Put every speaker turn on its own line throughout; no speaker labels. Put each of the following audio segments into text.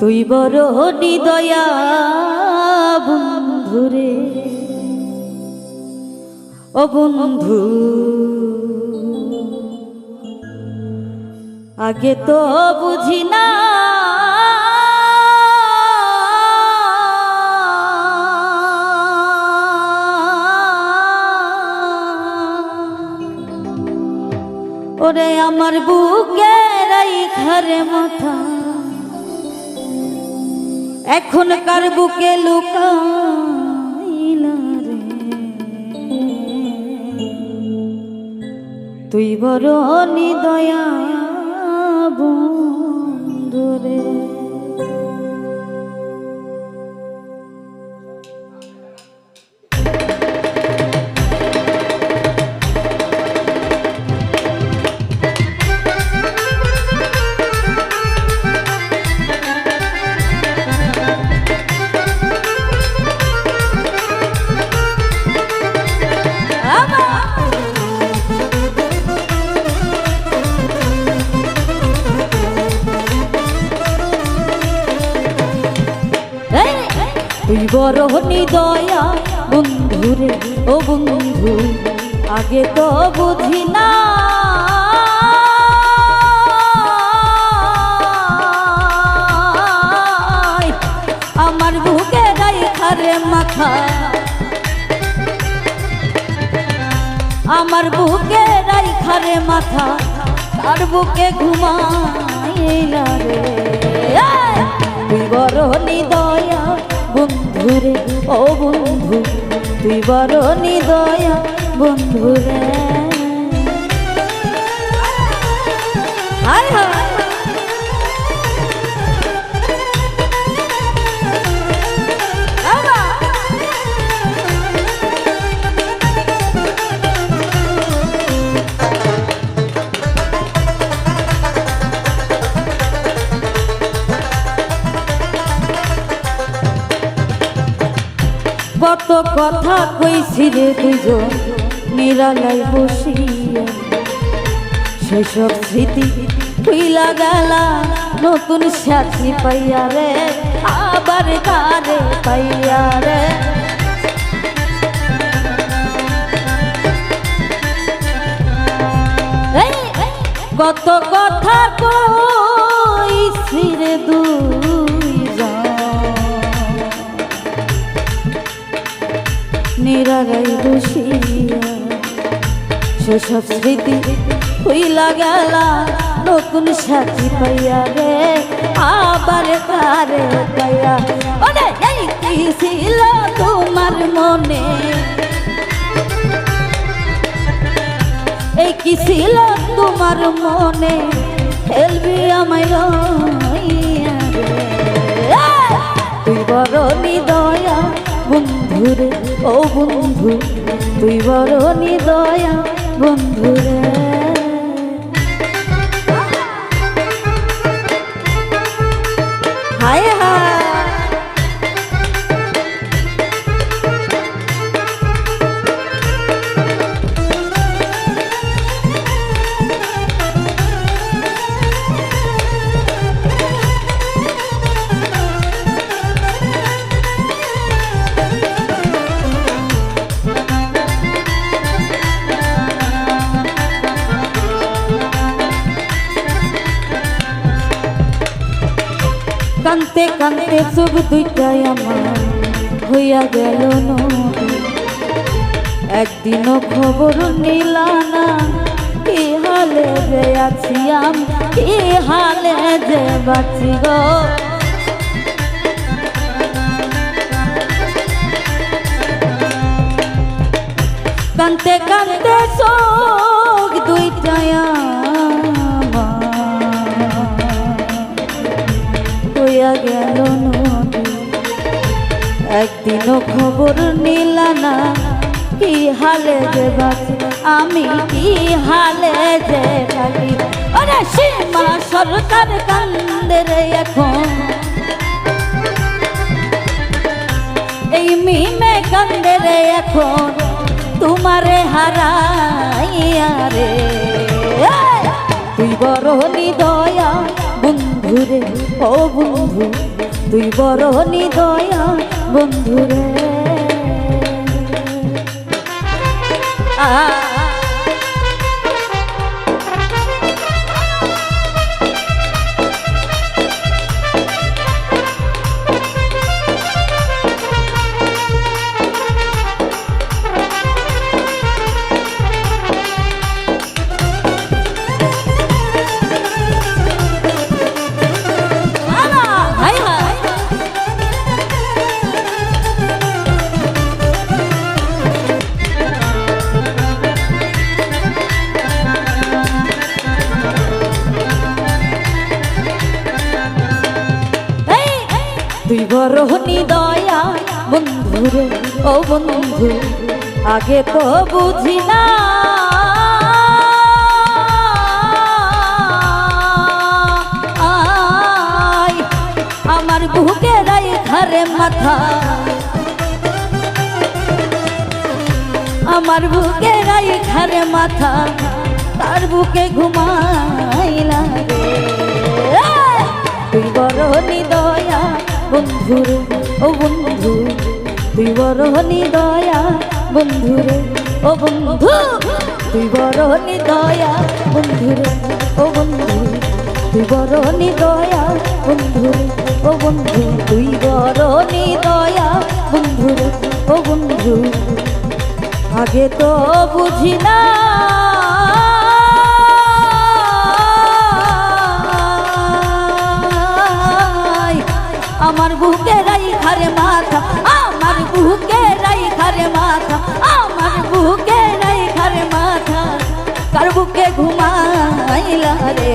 তুই বড় হৃদয়া বন্ধুরে। ও বন্ধু, আগে তো বুঝি না ওরে আমার বুকে রাই ঘরে মাথা। এখন কার বুকে লুকাইলা রে। তুই বড় নিদয়া বন্ধুরে তুই দয়া বন্ধুরে ও বন্ধু, আগে তো বুঝি না। আমার বুকে খারে মাথা। আমার বুকে খারে মাথা আর বুকে ঘুমাইলা রে। তুই নিদয়া বন্ধুরে ও বন্ধু তুই বড় নিদয়া বন্ধুরে। হায় হায় কত কথা কইছি রে দুজন নিরালাই বসিয়া। সেসব স্মৃতি খুইলা গেলা, নতুন সাথী পাইয়া রে, আবার তারে পাইয়া রে। কত কথা কইছি সেসব স্মৃতি হইলা গেলা, নতুন সাথী পাইয়া রে, আবার তারে পাইয়া। ওরে, এই কি ছিল তোমার মনে? এই কি ছিল তোমার মনে? খেলবি আমায়! তুই বড় নিদয়া বন্ধুরে ও বন্ধু, তুই বড় নিদয়া বন্ধুরে। কান্তে কান্তে চোখ দুইটাই আমার হইয়া গেল একদিনও খবর নিলা না, কি হালে যে আছি আমি কি হালে যে বাঁচি গো। কান্তে কান্তে চোখ হইয়া গেল নদী। খবর নিলা না, কি হালে যে বাঁচি? আমি কি হালে যে থাকি? ওরে সরকার কান্দে রে এখন। এই মিমে কান্দে রে এখন, তোমারে হারাইয়া রে! তুই বড় নিদয়া বন্ধুরে ও বন্ধু তুই বড় নিদয়া বন্ধুরে। আ বড় দয়া, বন্ধুরে, ও বন্ধু, আগে তো বুঝি না। আমার বুকে রাই ঘরে মাথা। আমার বুকে রাই ঘরে মাথা, তার বুকে ঘুমাইলা রে বন্ধুরে, ও বন্ধু, তুই বড় দয়া, বন্ধুরে, ও বন্ধু, তুই বড় দয়া, বন্ধুরে, ও বন্ধু, তুই বড় দয়া, বন্ধুরে, ও বন্ধু, তুই বড় দয়া, বন্ধুরে, ও বন্ধু। আগে তো বুঝি না বুকে ঘুমাইলা রে।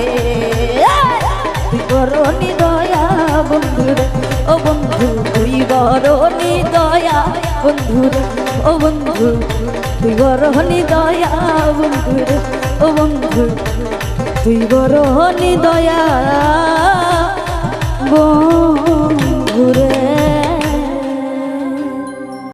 করনি দয়া বন্ধুরে ও বন্ধু, তুই বরনি দয়া বন্ধুরে ও বন্ধু, তুই বরনি দয়া বন্ধুরে ও বন্ধু, তুই বরনি দয়া